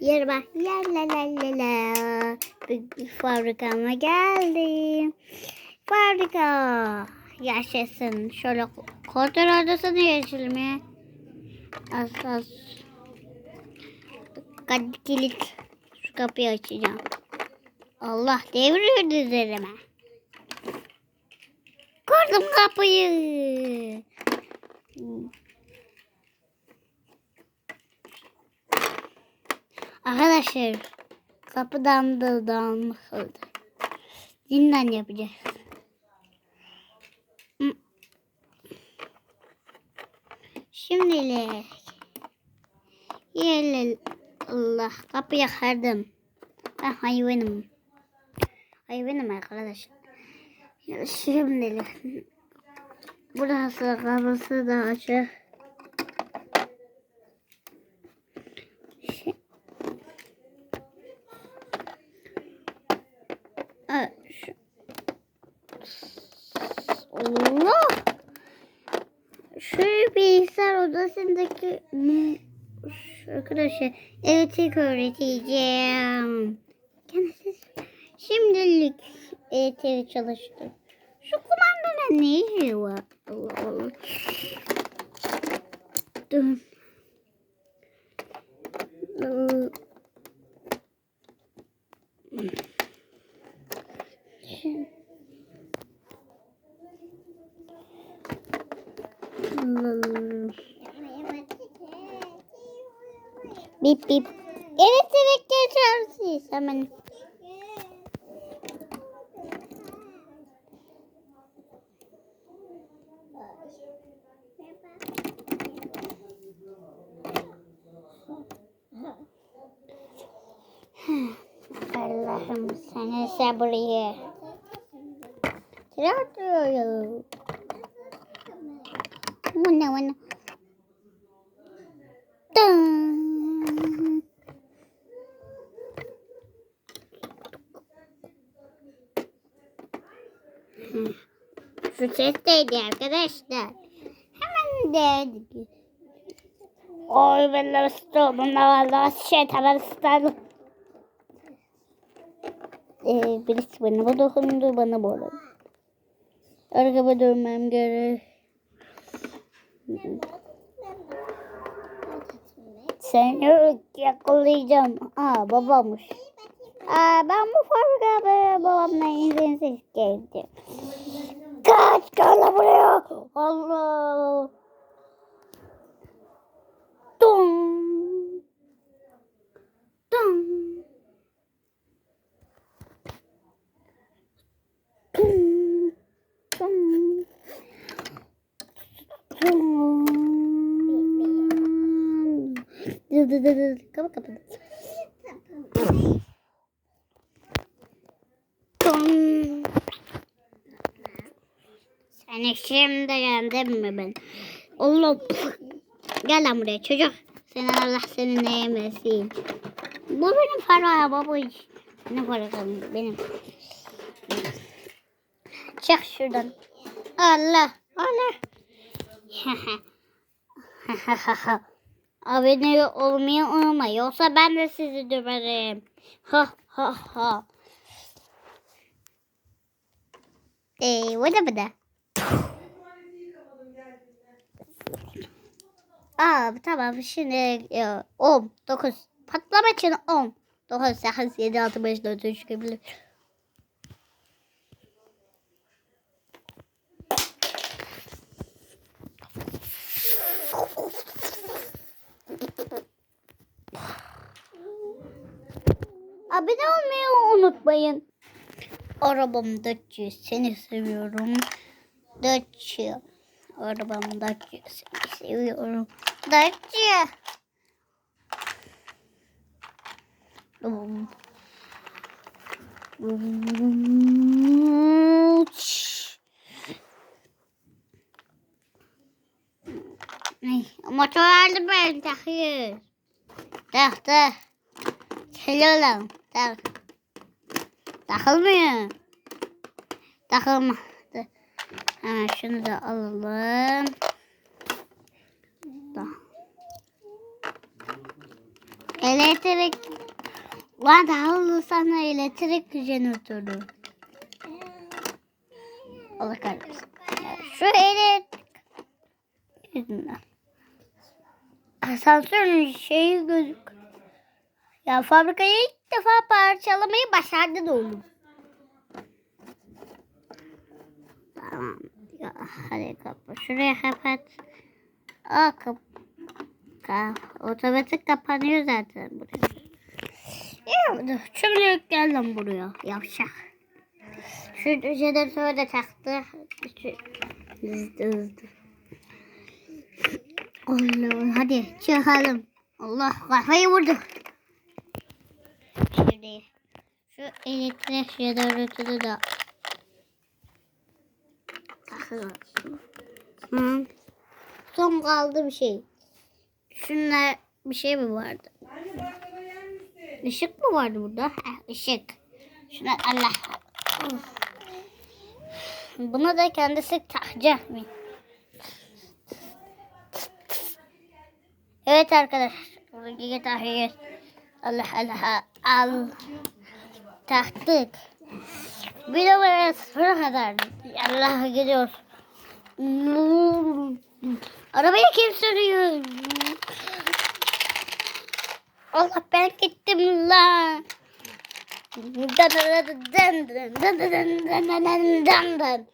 Ya la la la la. Bir fabrikama geldim. Fabrika. Yaşasın. Şöyle kontrol odasına geçelim ya. Az az. Hadi kilit. Şu kapıyı açacağım. Allah devriyordu üzerime. Kurdum kapıyı. Arkadaşlar kapıdan da dağıldı. Zindan yapacağız. Hı. Şimdilik yerle Allah kapıyı kırdım. Ben hayvanım. Hayvanım arkadaşlar. Şimdilik burası kapısı da açık. Şi- Ha, şu- Allah! Şu bilgisayar odasındaki arkadaşlar elektrik öğreteceğim. Gene siz şimdilik elektriği çalıştır. Şu kumandanın ne işi var? Allah Allah. Dur. Bip bip. Evet evet geçersiz hemen. Allah'ım sana sabrı. Traktor. Mana mana. Dın. Hı. Şu ses değdi arkadaşlar. Hemen değdi. Oy ben ısıtım. Vallahi şeytan ısıtım. Ee, birisi bana dokundu bana böyle. Arkama dönmem gerek. Seni yakalayacağım. Aa babammış. Aa, ben bu fabrikada babamla izinsiz geldim. Kaç gel buraya. Allah. Kapı. Dum. Seni şimdi yendim mi ben? Allah. Gel lan buraya çocuk. Seni Allah seni ne yemesin. Bu benim para baba. Ne para benim. Çık şuradan. Allah. Allah. Abone olmayı unutma. Yoksa ben de sizi döverim. Ha ha ha. Eee bu da bu da. Aa tamam şimdi e, 10, 9. Patlama için 10. 9, 8, 7, 6, 5, 4, 3, 2, 1. Abone olmayı unutmayın. Arabam Dacia. Seni seviyorum. Dacia. Arabam Dacia. Seni seviyorum. Dacia. Dum. Dum. Motor aldım ben takıyor. Tak tak. Oğlum. Tak. Takılmıyor. Takılmadı. Hemen şunu da alalım. Da. Elektrik. Lan daha sana elektrik jeneratörü. Allah kahretsin. Şu elektrik yüzünden. Asansörün şeyi gözük. Ya fabrikayı ilk defa parçalamayı başardı da oğlum. Tamam. Ya hadi kapa. Şuraya kapat. Aa kap. Ka otomatik kapanıyor zaten burası. Ya. Şimdi gel lan buraya. Yavşak. Şu jeneratörü de taktı. Hızlı hızlı. Allah hadi çıkalım. Allah kafayı vurdu. Şimdi şu elektrik jeneratörü de takıyorum. Hı. Son kaldı bir şey. Şunlar bir şey mi vardı? Işık mı vardı burada? Heh, ışık. Şuna Allah. Buna da kendisi takacak mı? Evet arkadaşlar. Buradaki takıyoruz. Allah Allah al. Taktık. Bir numara sıfıra kadar. Allah gidiyor. Arabayı kim sürüyor? Allah ben gittim lan. Dan dan dan dan dan dan dan dan dan dan.